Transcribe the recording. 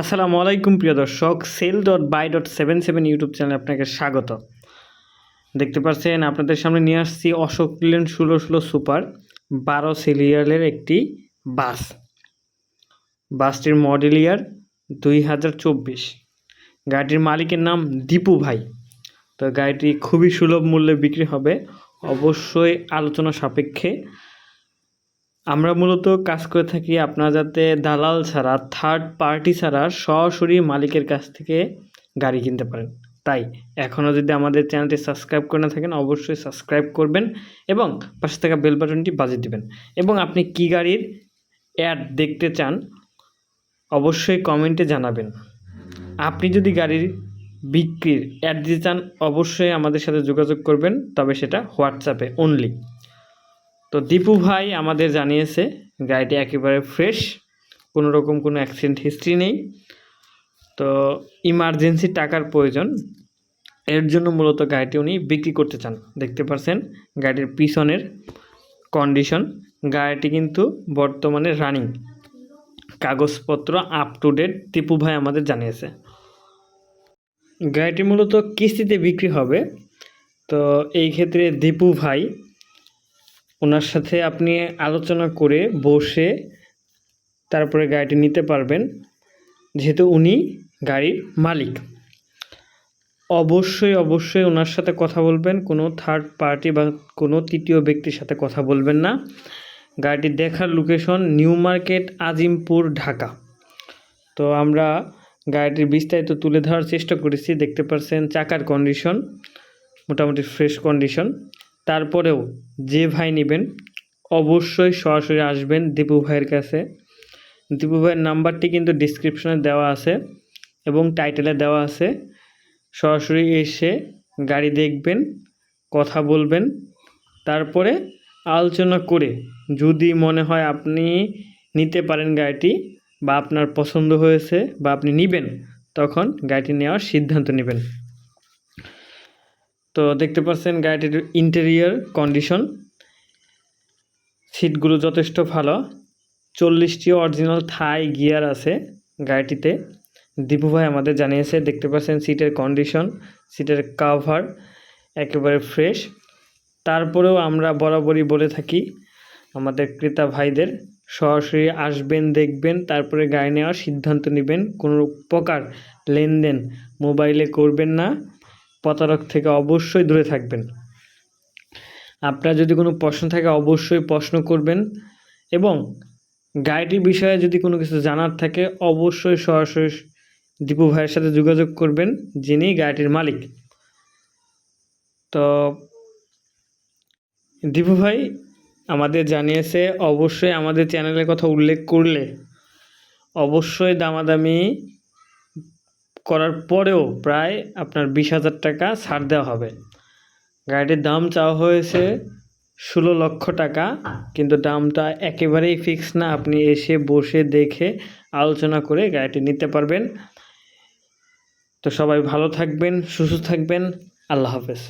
আসসালামু আলাইকুম, প্রিয় দর্শক। Sell dot buy dot seven seven YouTube চ্যানেলে আপনাকে স্বাগত। দেখতে পাচ্ছেন, আপনাদের সামনে নিয়ে আসছি অশোক লেন ষোলো ষোলো সুপার বারো সিরিয়ালের একটি বাস। বাসটির মডেল ইয়ার দুই হাজার চব্বিশ। গাড়িটির মালিকের নাম দীপু ভাই। তো গাড়িটি খুবই সুলভ মূল্যে বিক্রি হবে। অবশ্যই আলোচনা সাপেক্ষে আমরা মূলত কাজ করে থাকি আপনারা যাতে দালাল ছাড়া থার্ড পার্টি ছাড়া সরাসরি মালিকের কাছ থেকে গাড়ি কিনতে পারেন। তাই এখনও যদি আমাদের চ্যানেলটি সাবস্ক্রাইব করে না থাকেন, অবশ্যই সাবস্ক্রাইব করবেন এবং পাশে থাকা বেল বাটনটি বাজিয়ে দেবেন। এবং আপনি কি গাড়ির অ্যাড দেখতে চান, অবশ্যই কমেন্টে জানাবেন। আপনি যদি গাড়ির বিক্রির অ্যাড দিতে চান, অবশ্যই আমাদের সাথে যোগাযোগ করবেন, তবে সেটা হোয়াটসঅ্যাপে অনলি তো দীপু ভাই আমাদের জানিয়েছে, গাড়িটি একেবারে ফ্রেশ কোনো রকম কোনো অ্যাক্সিডেন্ট হিস্ট্রি নেই। তো ইমার্জেন্সি টাকার প্রয়োজন, এর জন্য মূলত গাড়িটি উনি বিক্রি করতে চান। দেখতে পাচ্ছেন গাড়ির পিছনের কন্ডিশন গাড়িটি কিন্তু বর্তমানে রানিং কাগজপত্র আপ টু ডেট দীপু ভাই আমাদের জানিয়েছে। গাড়িটি মূলত কিস্তিতে বিক্রি হবে। তো এই ক্ষেত্রে দীপু ভাই ওনার সাথে আপনি আলোচনা করে বসে তারপরে গাড়িটি নিতে পারবেন, যেহেতু উনি গাড়ির মালিক। অবশ্যই অবশ্যই ওনার সাথে কথা বলবেন, কোনো থার্ড পার্টি বা কোনো তৃতীয় ব্যক্তির সাথে কথা বলবেন না। গাড়িটি দেখার location new market, Azimpur, Dhaka. তো আমরা গাড়িটির বিস্তারিত তুলে ধরার চেষ্টা করেছি, দেখতে পাচ্ছেন চাকার কন্ডিশন মোটামুটি ফ্রেশ কন্ডিশন তারপরেও যে ভাই নেবেন, অবশ্যই সরাসরি আসবেন দীপু ভাইয়ের কাছে। দীপু ভাইয়ের নাম্বারটি কিন্তু ডিসক্রিপশনে দেওয়া আছে এবং টাইটেলে দেওয়া আছে। সরাসরি এসে গাড়ি দেখবেন, কথা বলবেন, তারপরে আলোচনা করে যদি মনে হয় আপনি নিতে পারেন গাড়িটি বা আপনার পছন্দ হয়েছে বা আপনি নেবেন, তখন গাড়িটি নেওয়ার সিদ্ধান্ত নেবেন। তো দেখতে পাচ্ছেন গাড়িটির ইন্টেরিয়র কন্ডিশন সিটগুলো যথেষ্ট ভালো। চল্লিশটি অরিজিনাল থাই গিয়ার আছে গাড়িটিতে। দীপু ভাই আমাদের জানিয়েছে, দেখতে পাচ্ছেন সিটের কন্ডিশন সিটের কাভার একেবারে ফ্রেশ তারপরেও আমরা বরাবরই বলে থাকি, আমাদের ক্রেতা ভাইদের, সরাসরি আসবেন, দেখবেন, তারপরে গাড়ি নেওয়ার সিদ্ধান্ত নেবেন, কোনো প্রকার লেনদেন মোবাইলে করবেন না। প্রতারক থেকে অবশ্যই দূরে থাকবেন। আপনার যদি কোনো প্রশ্ন থাকে, অবশ্যই প্রশ্ন করবেন এবং গাড়িটির বিষয়ে যদি কোনো কিছু জানার থাকে, অবশ্যই সরাসরি দীপু ভাইয়ের সাথে যোগাযোগ করবেন, যিনি গাড়িটির মালিক। তো দীপু ভাই আমাদের জানিয়েছে, অবশ্যই আমাদের চ্যানেলের কথা উল্লেখ করলে অবশ্যই দামাদামি করার পরেও প্রায় আপনার বিশ হাজার টাকা ছাড় দেওয়া হবে। গাড়িটির দাম চাওয়া হয়েছে ষোলো লক্ষ টাকা, কিন্তু দামটা একেবারেই ফিক্স না। আপনি এসে, বসে, দেখে, আলোচনা করে গাড়িটি নিতে পারবেন। তো সবাই ভালো থাকবেন, সুস্থ থাকবেন। আল্লাহ হাফেজ।